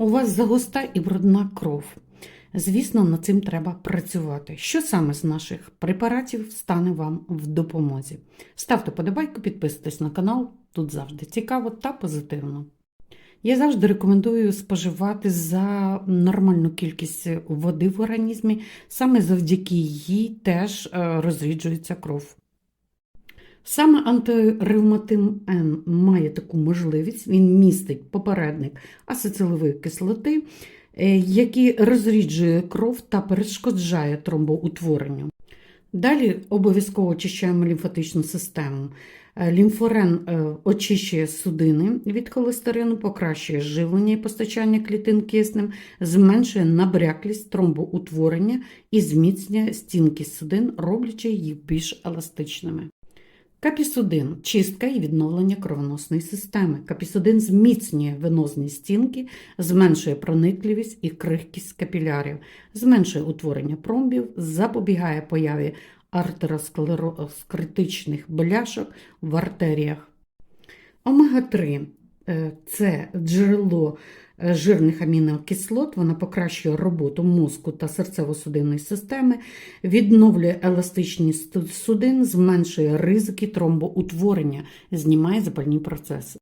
У вас загуста і брудна кров. Звісно, над цим треба працювати. Що саме з наших препаратів стане вам в допомозі? Ставте подобайку, підписуйтесь на канал, тут завжди цікаво та позитивно. Я завжди рекомендую споживати за нормальну кількість води в організмі, саме завдяки їй теж е, розріджується кров. Саме антиревматин Н має таку можливість, він містить попередник ацетилової кислоти, е, який розріджує кров та перешкоджає тромбоутворенню. Далі обов'язково очищаємо лімфатичну систему. Е, Лімфорен е, очищує судини від холестерину, покращує живлення і постачання клітин киснем, зменшує набряклість тромбоутворення і зміцнює стінки судин, роблячи їх більш еластичними. Капісудин чистка і відновлення кровоносної системи. Капісудин зміцнює венозні стінки, зменшує проникливість і крихкість капілярів, зменшує утворення промбів, запобігає появі артеросклеротичних бляшок в артеріях. Омега-3 е, це джерело е, жирних амінокислот, вона покращує роботу мозку та серцево-судинної системи, відновлює еластичність судин, зменшує ризики тромбоутворення, знімає запальні процеси.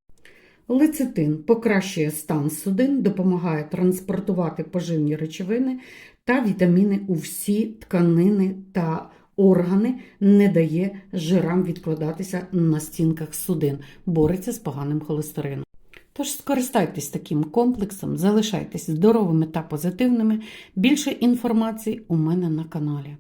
Лецитин покращує стан судин, допомагає транспортувати поживні речовини та вітаміни у всі тканини та органи, не дає жирам відкладатися на стінках судин, бореться з поганим холестерином. Тож скористайтесь таким комплексом, залишайтесь здоровими та позитивними. Більше інформації у мене на каналі.